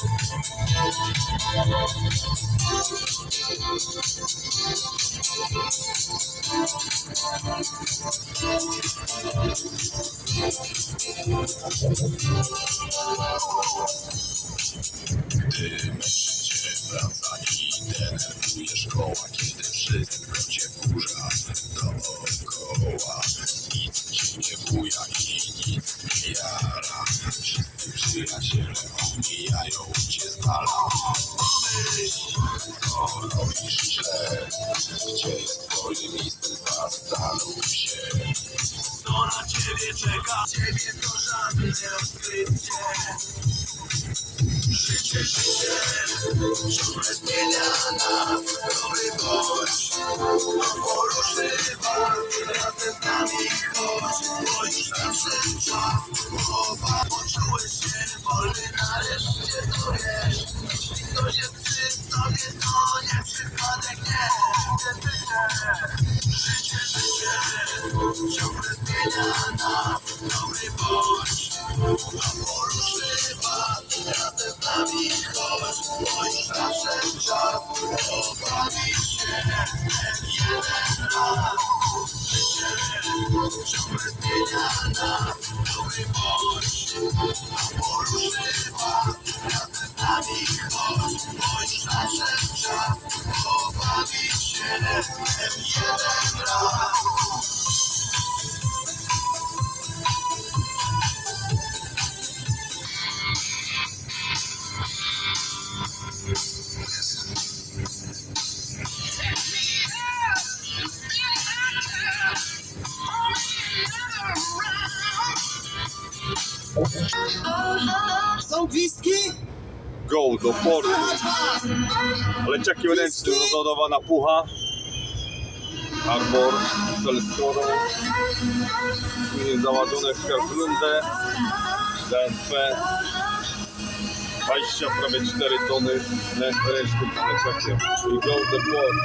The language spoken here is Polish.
Gdy myślicie wraca i denerwuje szkoła Kiedy wszystko cię wkurza dookoła. Nic ci nie buja i jara Wszyscy przyjaciele omijają cię z dala Pomyśl, co robisz źle Gdzie jest twoje miejsce, zastanów się Co na ciebie czeka? Ciebie to żadne odkrycie Życie, życie, ciągle zmienia. Nas Dobry bądź, on poruszywa Razem z nami chodź, poruszywa Razem z nami chodź, bo już Są gwizdki? Go do portu. Leciaki ręczny, rozładowana pucha. Arbor, Celskoro. Płynie załadowane w Kerblundę. DNP. 20, prawie 4 tony ręcznym leciakiem. Czyli go the port.